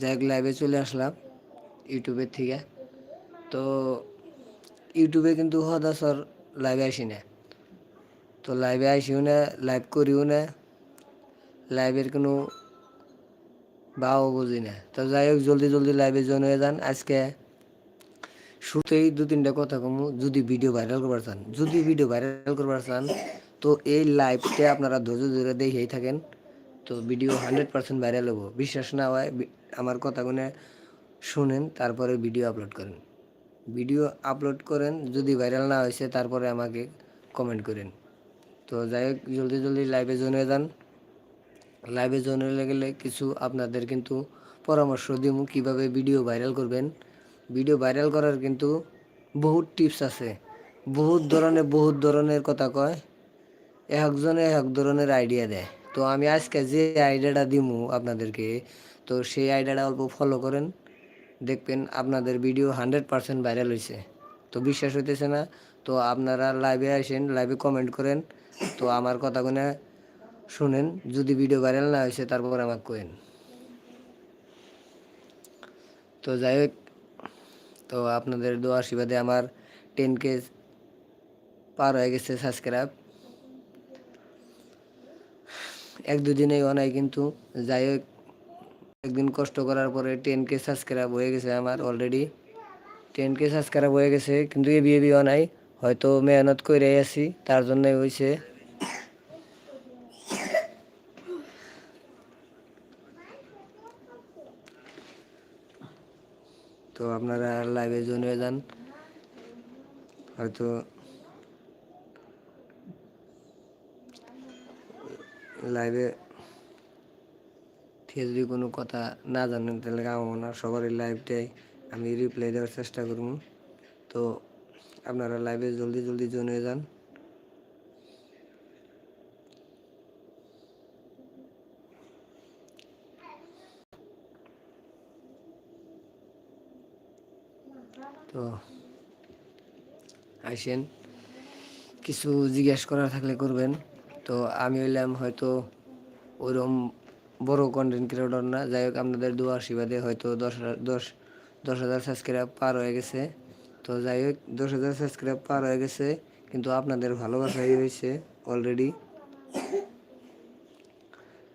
যাই হোক লাইভে চলে আসলাম ইউটিউবের থেকে। তো ইউটিউবে কিন্তু সদস্যর লাইভে আসি না। তো লাইভে আসিও না লাইভ করিও না লাইভের কোনো বাও বুঝি না। তো যাই হোক, জলদি জলদি লাইভে জয়েন হয়ে যান। আজকে শুরুতেই দু তিনটা কথা কমু, যদি ভিডিও ভাইরাল করবার চান। যদি ভিডিও ভাইরাল করবার চান, তো এই লাইভটা আপনারা ধৈর্য ধরে দেখেই থাকেন। তো ভিডিও হান্ড্রেড পার্সেন্ট ভাইরাল হব। বিশ্বাস না হয় আমার কথাগুলো শুনেন, তারপরে ভিডিও আপলোড করেন। ভিডিও আপলোড করেন, যদি ভাইরাল না হয়েছে, তারপরে আমাকে কমেন্ট করেন। তো যাই হোক, জলদি জলদি লাইভে হয়ে যান। লাইভে হয়ে গেলে কিছু আপনাদের কিন্তু পরামর্শ দিব কীভাবে ভিডিও ভাইরাল করবেন। ভিডিও ভাইরাল করার কিন্তু বহুত টিপস আছে। বহুত ধরনের বহুত ধরনের কথা কয়। একজনে এক ধরনের আইডিয়া দেয়। তো আমি আজকে যে আইডিয়াটা দিমু আপনাদেরকে তো সেই আইডিয়াটা অল্প ফলো করেন। দেখবেন আপনাদের ভিডিও হান্ড্রেড পারসেন্ট ভাইরাল হয়েছে তো বিশ্বাস হইতেছে না, তো আপনারা লাইভে আসেন লাইভে কমেন্ট করেন, তো আমার কথাগুলো শুনেন। যদি ভিডিও ভাইরাল না হয়েছে তারপর আমাকে কোয়েন তো যাই হোক, তো আপনাদের দোয়া আশীর্বাদে আমার টেন কে পার হয়ে গেছে সাবস্ক্রাইব এক দুদিনেই অনাই কিন্তু, যাই হোক একদিন কষ্ট করার পরে টেন কে সাবস্ক্রাইব হয়ে গেছে আমার অলরেডি টেন কে সাবস্ক্রাইব হয়ে গেছে, কিন্তু এবি এবি নাই, হয়তো মেহনত করে আছি, তার জন্যই হয়েছে তো আপনারা লাইভে জয়েন হয়ে যান। হয়তো লাইভে যদি কোনো কথা না জানেন, তাহলে আমার সবারই লাইভটাই আমি রিপ্লাই দেওয়ার চেষ্টা করব। তো আপনারা লাইভে জলদি জলদি জয়েন হয়ে যান। তো আসেন, কিছু জিজ্ঞেস করার থাকলে করবেন। তো আমি হইলাম হয়তো ওইরকম বড় কন্টেন্ট ক্রিয়েটর না যাই হোক আপনাদের দু আশীর্বাদে হয়তো দশ দশ দশ হাজার সাবস্ক্রাইব পার হয়ে গেছে। তো যাই হোক দশ হাজার সাবস্ক্রাইব পার হয়ে গেছে, কিন্তু আপনাদের ভালোবাসাই হয়েছে অলরেডি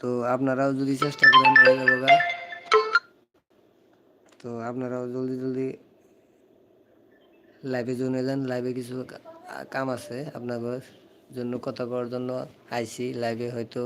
তো আপনারাও যদি চেষ্টা করেন হয়ে যাবে তো আপনারাও জলদি জলদি লাইভে জয়েন যান। লাইভে কিছু কাম আছে আপনাদের জন্য, কথা করার জন্য আইসি লাইভে হয়তো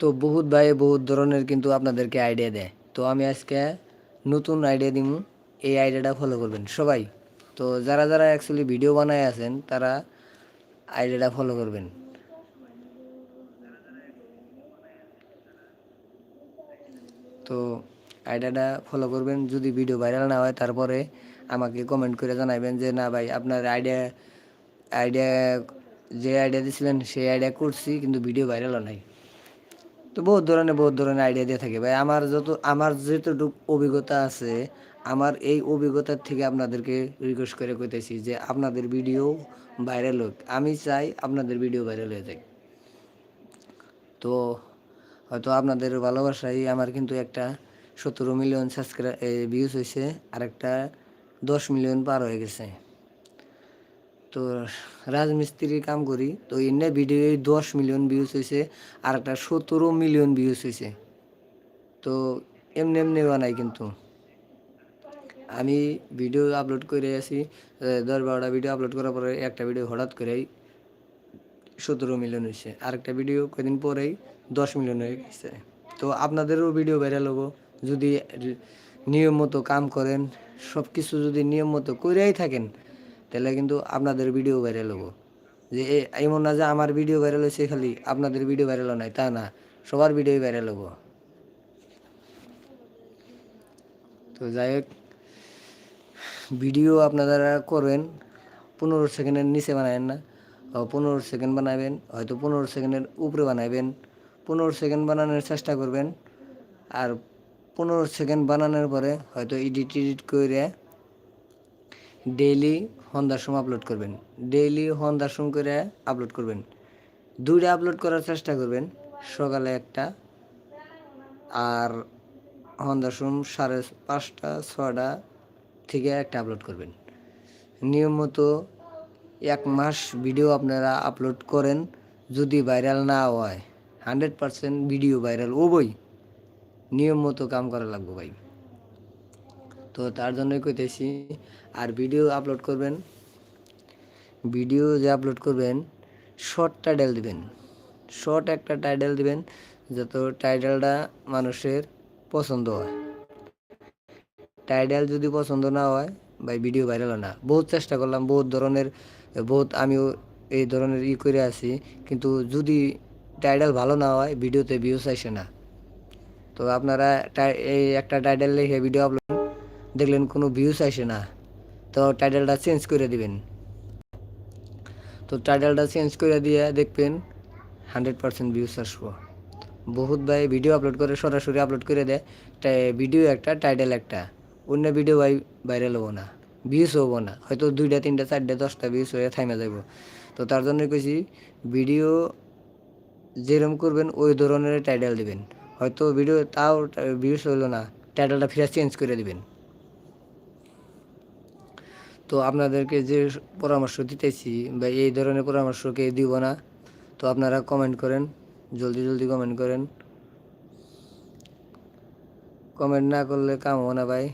তো বহুত ভাই, বহুত ধরনের কিন্তু আপনাদেরকে আইডিয়া দেয়। তো আমি আজকে নতুন আইডিয়া দিব এই আইডিয়াটা ফলো করবেন সবাই। তো যারা যারা অ্যাকচুয়ালি ভিডিও বানায় আছেন, তারা আইডিয়াটা ফলো করবেন। তো আইডিয়াটা ফলো করবেন। যদি ভিডিও ভাইরাল না হয়, তারপরে আমাকে কমেন্ট করে জানাবেন যে, না ভাই, আপনার আইডিয়া আইডিয়া যে আইডিয়া দিয়েছিলেন সেই আইডিয়া করছি, কিন্তু ভিডিও ভাইরালও নাই। তো বহুত ধরনের বহুত ধরনের আইডিয়া দিয়ে থাকে। ভাই, আমার যত, আমার যতটুকু অভিজ্ঞতা আছে, আমার এই অভিজ্ঞতার থেকে আপনাদেরকে রিকোয়েস্ট করে কইতেছি যে আপনাদের ভিডিও ভাইরাল হোক। আমি চাই আপনাদের ভিডিও ভাইরাল হয়ে যাক। তো হয়তো আপনাদের ভালোবাসাই আমার কিন্তু একটা সতেরো মিলিয়ন সাবস্ক্রাইব ভিউজ হয়েছে আর একটা দশ মিলিয়ন পার হয়ে গেছে। তো রাজমিস্ত্রির কাম করি তো এনে ভিডিও দশ মিলিয়ন ভিউজ হয়েছে আর একটা সতেরো মিলিয়ন ভিউজ হয়েছে তো এমনি এমনি বানাই কিন্তু। আমি ভিডিও আপলোড করে এ, দশ বারোটা ভিডিও আপলোড করার পরে একটা ভিডিও হঠাৎ করেই সতেরো মিলিয়ন হয়েছে আরেকটা ভিডিও কদিন পরেই দশ মিলিয়ন হয়ে গেছে। তো আপনাদেরও ভিডিও ভাইরাল হব যদি নিয়ম মতো কাম করেন সব কিছু যদি নিয়ম মতো করেই থাকেন তাহলে কিন্তু আপনাদের ভিডিও ভাইরাল হব। যে এমন না যে আমার ভিডিও ভাইরাল হয়েছে, খালি আপনাদের ভিডিও ভাইরাল নাই তা না। সবার ভিডিও ভাইরাল হব। তো যাই হোক ভিডিও আপনারা করবেন, পনেরো সেকেন্ডের নিচে বানাবেন না। পনেরো সেকেন্ড বানাবেন, হয়তো পনেরো সেকেন্ডের উপরে বানাবেন। পনেরো সেকেন্ড বানানোর চেষ্টা করবেন। আর পনেরো সেকেন্ড বানানোর পরে হয়তো এডিট এডিট করে ডেইলি সন্ধ্যার সময় আপলোড করবেন। ডেইলি সন্ধ্যার সময় করে আপলোড করবেন। দুইটা আপলোড করার চেষ্টা করবেন, সকালে একটা আর সন্ধ্যার সাড়ে পাঁচটা ছটা থেকে একটা আপলোড করবেন। নিয়মিত এক মাস ভিডিও আপনারা আপলোড করেন, যদি ভাইরাল না হয়। হান্ড্রেড পারসেন্ট ভিডিও ভাইরাল ও বই নিয়ম মতো কাম করা লাগবে ভাই। তো তার জন্যই কইতেছি, আর ভিডিও আপলোড করবেন। ভিডিও যে আপলোড করবেন শর্ট টাইটেল দিবেন। শর্ট একটা টাইটেল দিবেন, যাতে টাইটেলটা মানুষের পছন্দ হয়। টাইটেল যদি পছন্দ না হয়, ভাই ভিডিও ভাইরাল না। বহুত চেষ্টা করলাম, বহুত ধরনের, বহুত আমিও এই ধরনের ই করে আছি, কিন্তু যদি টাইটেল ভালো না হয় ভিডিওতে ভিউস আসে না। তো আপনারা এই একটা টাইটেল লিখে ভিডিও আপলোড দেখলেন কোনো ভিউস আসে না, তো টাইটেলটা চেঞ্জ করে দিবেন। তো টাইটেলটা চেঞ্জ করে দিয়ে দেখবেন হান্ড্রেড পার্সেন্ট ভিউস আসব। বহুত ভাই ভিডিও আপলোড করে সরাসরি আপলোড করে দেয় ভিডিও একটা টাইটেল একটা। অন্য ভিডিও ভাই ভাইরাল হব না ভিউস হব না, হয়তো দুইটা, তিনটা, চারটা, দশটা ভিউস হয়ে থাইমে যাব তো তার জন্য কইছি ভিডিও যেরকম করবেন ওই ধরনের টাইটেল দিবেন। হয়তো ভিডিও তাও ভিউস হলো না টাইটেলটা ফিরে চেঞ্জ করে দিবেন। তো আপনাদেরকে যে পরামর্শ দিতেছি বা এই ধরনের পরামর্শকে দিব না, তো আপনারা কমেন্ট করেন, জলদি জলদি কমেন্ট করেন। কমেন্ট না করলে কাম হবে না ভাই।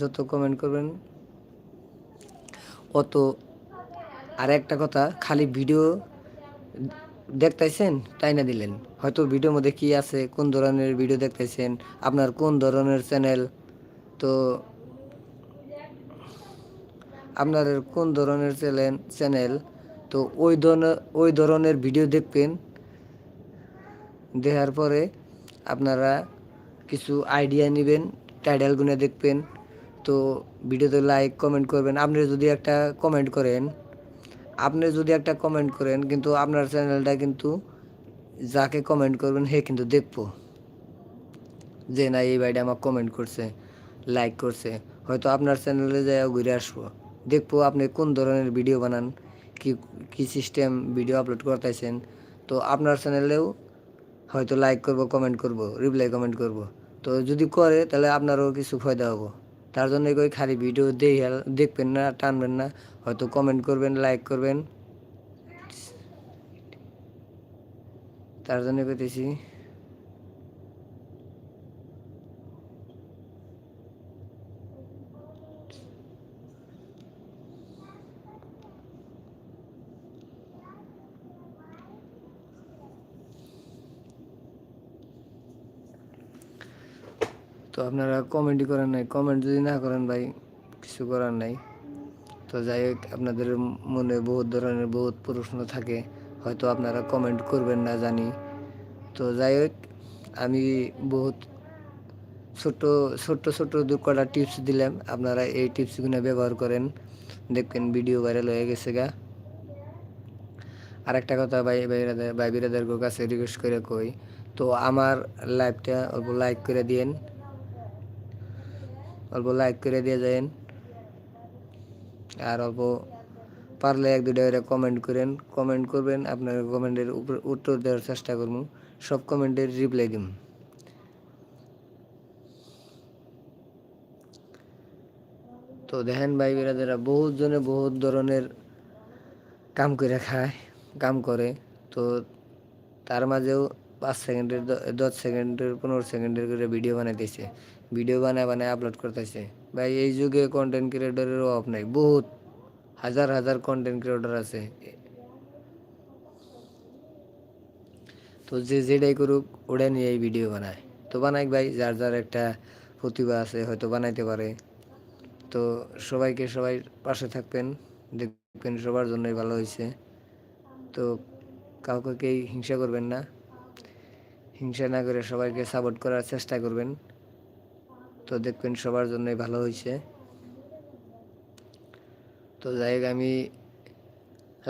যত কমেন্ট করবেন, অত আর একটা কথা, খালি ভিডিও দেখতেছেন তাই না দিলেন? হয়তো ভিডিওর মধ্যে কি আছে? কোন ধরনের ভিডিও দেখতেছেন আপনার কোন ধরনের চ্যানেল? তো আপনার কোন ধরনের চ্যানেল চ্যানেল? তো ওই ধরনের ওই ধরনের ভিডিও দেখবেন। দেখার পরে আপনারা কিছু আইডিয়া নেবেন টাইটেলগুলো দেখবেন। তো ভিডিওতে লাইক, কমেন্ট করবেন। আপনি যদি একটা কমেন্ট করেন আপনি যদি একটা কমেন্ট করেন, কিন্তু আপনার চ্যানেলটা কিন্তু যাকে কমেন্ট করবেন, হে কিন্তু দেখব। যে না, এই ভাইটা আমার কমেন্ট করছে লাইক করছে, হয়তো আপনার চ্যানেলে যাই ঘুরে আসব। দেখব আপনি কোন ধরনের ভিডিও বানান, কি কি সিস্টেম ভিডিও আপলোড করতেছেন। তো আপনার চ্যানেলেও হয়তো লাইক করব কমেন্ট করব রিপ্লাই কমেন্ট করব। তো যদি করে, তাহলে আপনারও কিছু ফায়দা হব। তার জন্য কই খালি ভিডিও দেখে দেখবেন না, টানবেন না। হয়তো কমেন্ট করবেন লাইক করবেন। তার জন্য কইতেছি। তো আপনারা কমেন্টই করেন নাই। কমেন্ট যদি না করেন ভাই, কিছু করার নাই। তো যাই হোক, আপনাদের মনে বহুত ধরনের বহুত প্রশ্ন থাকে। হয়তো আপনারা কমেন্ট করবেন না জানি। তো যাই হোক, আমি বহুত ছোট্ট ছোট্ট ছোট্ট দু কটা টিপস দিলাম। আপনারা এই টিপসগুলো ব্যবহার করেন। দেখবেন ভিডিও ভাইরাল হয়ে গেছে গা। আর একটা কথা ভাই ভাই বিরাদের কাছে রিকোয়েস্ট করে কই। তো আমার লাইভটা অল্প লাইক করে দিয়েন। অল্প লাইক করে দিয়ে যাবেন আর অল্প পারলে এক দুটা করে কমেন্ট করেন। কমেন্ট করবেন, আপনার কমেন্টের উপর উত্তর দেওয়ার চেষ্টা করব। সব কমেন্টের রিপ্লাই দিন তো দেখেন ভাই বেরাদেরা, বহুত জনে বহুত ধরনের কাম করে খায়, কাম করে। তো তার মাঝেও পাঁচ সেকেন্ডের দশ সেকেন্ডের পনেরো সেকেন্ডের করে ভিডিও বানাইতেছে। ভিডিও বানায় বানায় আপলোড করতেছে। ভাই, এই যুগে কন্টেন্ট ক্রিয়েটরের অভাব নাই, বহুত, হাজার হাজার কন্টেন্ট ক্রিয়েটর আছে। তো যে যেটাই করুক ওটা নিয়ে এই ভিডিও বানায়। তো বানাই ভাই, যার যার একটা প্রতিভা আছে, হয়তো বানাইতে পারে। তো সবাইকে সবাই পাশে থাকবেন, দেখবেন সবার জন্যই ভালো হয়েছে। তো কাউকে হিংসা করবেন না। হিংসা না করে সবাইকে সাপোর্ট করার চেষ্টা করবেন। তো দেখবেন সবার জন্যই ভালো হয়েছে তো যাই হোক, আমি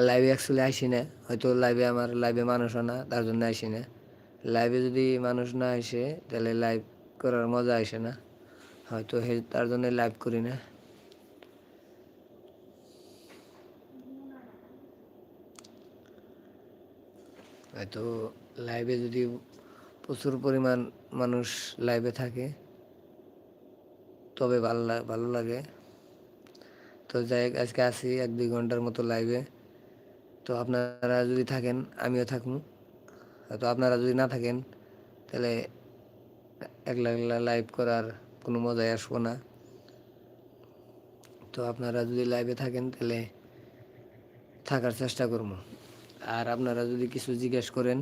লাইভে অ্যাকচুয়ালি আসি না। হয়তো লাইভে আমার লাইভে মানুষও না, তার জন্য আসি না। লাইভে যদি মানুষ না আসে, তাহলে লাইভ করার মজা আসে না। হয়তো হে, তার জন্য লাইভ করি না। হয়তো লাইভে যদি প্রচুর পরিমাণ মানুষ লাইভে থাকে তবে ভালোলা ভালো লাগে। তো যাই আজকে আসি এক দুই ঘণ্টার মতো লাইভে তো আপনারা যদি থাকেন, আমিও থাকব হয়তো আপনারা যদি না থাকেন, তাহলে একলা একলা লাইভ করার কোনো মজাই আসব না। তো আপনারা যদি লাইভে থাকেন, তাহলে থাকার চেষ্টা করব আর আপনারা যদি কিছু জিজ্ঞেস করেন,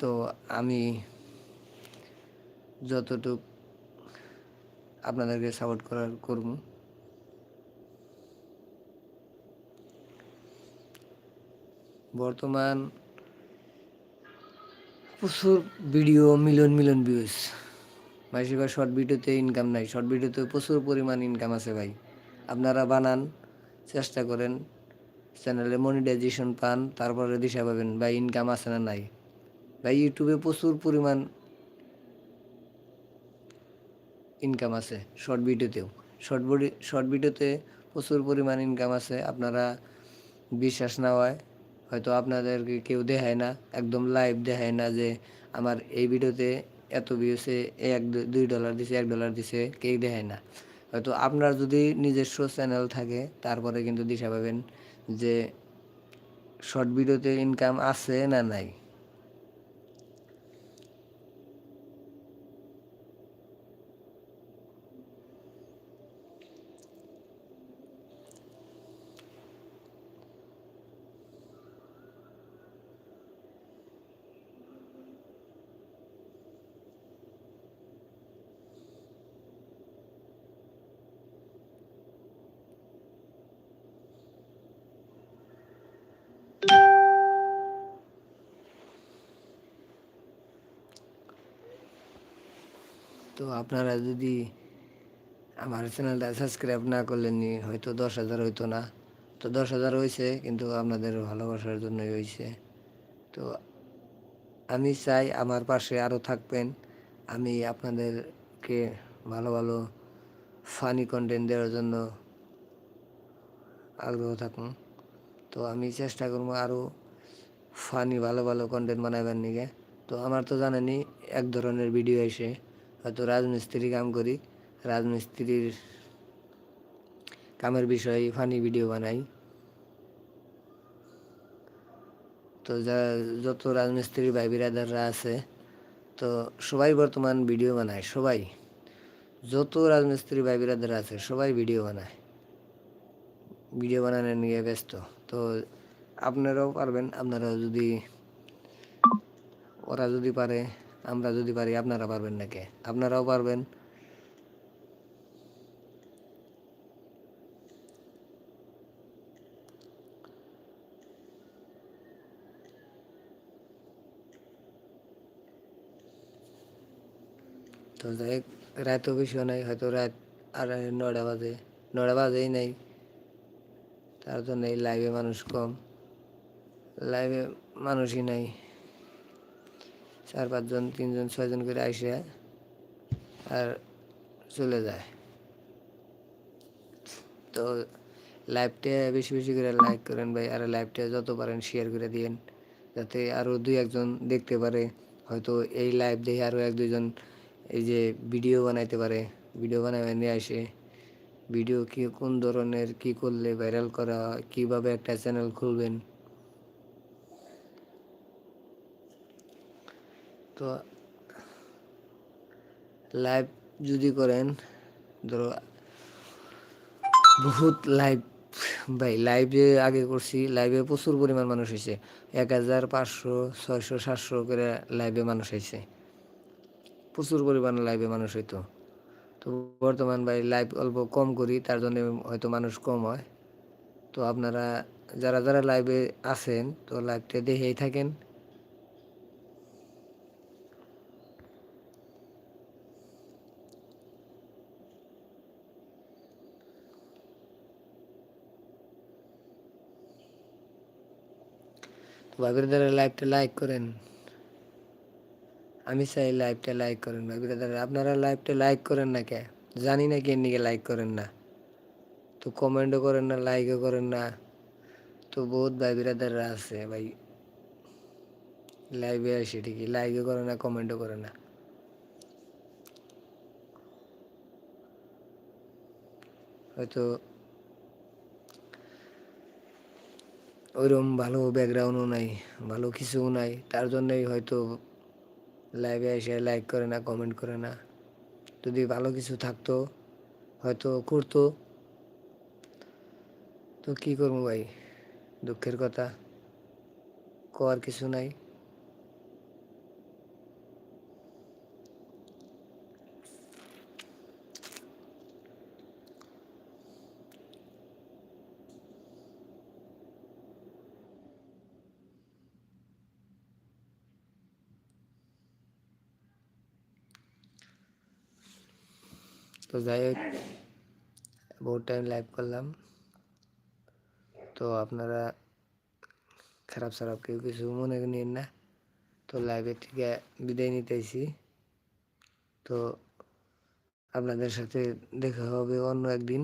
তো আমি যতটুক আপনাদেরকে সাপোর্ট করার করব। বর্তমান প্রচুর ভিডিও মিলিয়ন মিলিয়ন ভিউজ বেশিরভাগ শর্ট ভিডিওতে ইনকাম নাই। শর্ট ভিডিওতে প্রচুর পরিমাণ ইনকাম আছে ভাই। আপনারা বানান, চেষ্টা করেন চ্যানেলে মনিটাইজেশন পান, তারপরে দিশা পাবেন, ভাই ইনকাম আছে না নাই। ভাই ইউটিউবে প্রচুর পরিমাণ ইনকাম আছে শর্ট ভিডিওতেও শর্ট বডি শর্ট ভিডিওতে প্রচুর পরিমাণ ইনকাম আছে। আপনারা বিশ্বাস না হয়, হয়তো আপনাদেরকে কেউ দেখায় না, একদম লাইভ দেখায় না যে আমার এই ভিডিওতে এত ভিউসে এক, দুই ডলার দিছে, এক ডলার দিছে, কেউ দেখায় না। হয়তো আপনার যদি নিজস্ব চ্যানেল থাকে, তারপরে কিন্তু দিশা পাবেন যে শর্ট ভিডিওতে ইনকাম আছে না নাই। তো আপনারা যদি আমার চ্যানেলটা সাবস্ক্রাইব না করলেন হয়তো দশ হাজার হইতো না। তো দশ হাজার হয়েছে, কিন্তু আপনাদের ভালোবাসার জন্যই হয়েছে। তো আমি চাই আমার পাশে আরও থাকবেন। আমি আপনাদেরকে ভালো ভালো ফানি কন্টেন্ট দেওয়ার জন্য আগ্রহ থাকুন। তো আমি চেষ্টা করব আরও ফানি ভালো ভালো কন্টেন্ট বানাবার নিগে। তো আমার তো জানেনই, এক ধরনের ভিডিও এসে হয়তো রাজমিস্ত্রি কাম করি, রাজমিস্ত্রির কামের বিষয়ে ফানি ভিডিও বানাই। তো যা, যত রাজমিস্ত্রি ভাই বিরাদাররা আছে, তো সবাই বর্তমান ভিডিও বানায়, সবাই। যত রাজমিস্ত্রি ভাই বিরাদার আছে, সবাই ভিডিও বানায়। ভিডিও বানানো নিয়ে ব্যস্ত। তো আপনারাও পারবেন, আপনারাও যদি, ওরা যদি পারে আমরা যদি পারি আপনারা পারবেন নাকি? আপনারাও পারবেন। তো হোক, রাতও বেশিও নাই হয়তো রাত আর নয়টা বাজে। নয়টা বাজেই নাই। তার জন্য এই লাইভে মানুষ কম। লাইভে মানুষই নাই। চার পাঁচজন তিনজন, ছয়জন করে আইসে আর চলে যায়। তো লাইভটা বেশি বেশি করে লাইক করেন ভাই, আর লাইভটা যত পারেন শেয়ার করে দিয়েন, যাতে আরও দুই একজন দেখতে পারে। হয়তো এই লাইভ দেখে আরও এক, দুইজন এই যে ভিডিও বানাইতে পারে ভিডিও বানাবে নিয়ে আসে। ভিডিও কি কোন ধরনের, কি করলে ভাইরাল করা, কীভাবে একটা চ্যানেল খুলবেন তো লাইভ যদি করেন, ধরো, বহুত লাইভ ভাই লাইভে আগে করছি লাইভে প্রচুর পরিমাণ মানুষ হয়েছে এক হাজার পাঁচশো, ছয়শো, সাতশো করে লাইভে মানুষ হয়েছে প্রচুর পরিমাণ লাইভে মানুষ হইতো। তো বর্তমান ভাই লাইভ অল্প কম করি, তার জন্য হয়তো মানুষ কম হয়। তো আপনারা, যারা যারা লাইভে আছেন, তো লাইভটা দেখেই থাকেন। তো ভাবির দ্বারা লাইভটা লাইক করেন। আমি চাই লাইভটা লাইক করেন দ্বারা আপনারা লাইভটা লাইক করেন না কে? জানি না কে নিকে লাইক করেন না। তো কমেন্টও করেন না লাইকও করেন না। তো বহুত ভাই বিরাদাররা আছে ভাই। লাইভে আসে ঠিকই। লাইকও করে না কমেন্টও করে না। হয়তো ওইরকম ভালো ব্যাকগ্রাউন্ডও নাই, ভালো কিছুও নাই। তার জন্যই হয়তো লাইভে এসে লাইক করে না কমেন্ট করে না। যদি ভালো কিছু থাকতো, হয়তো করতো। তো কি করব ভাই? দুঃখের কথা। কর কিছু নাই। তো যাই হোক, বহুত টাইম লাইভ করলাম। তো আপনারা খারাপ সারাপ কেউ কিছু মনে নিন না। তো লাইভে থেকে বিদায় নিতেছি তো আপনাদের সাথে দেখা হবে অন্য একদিন।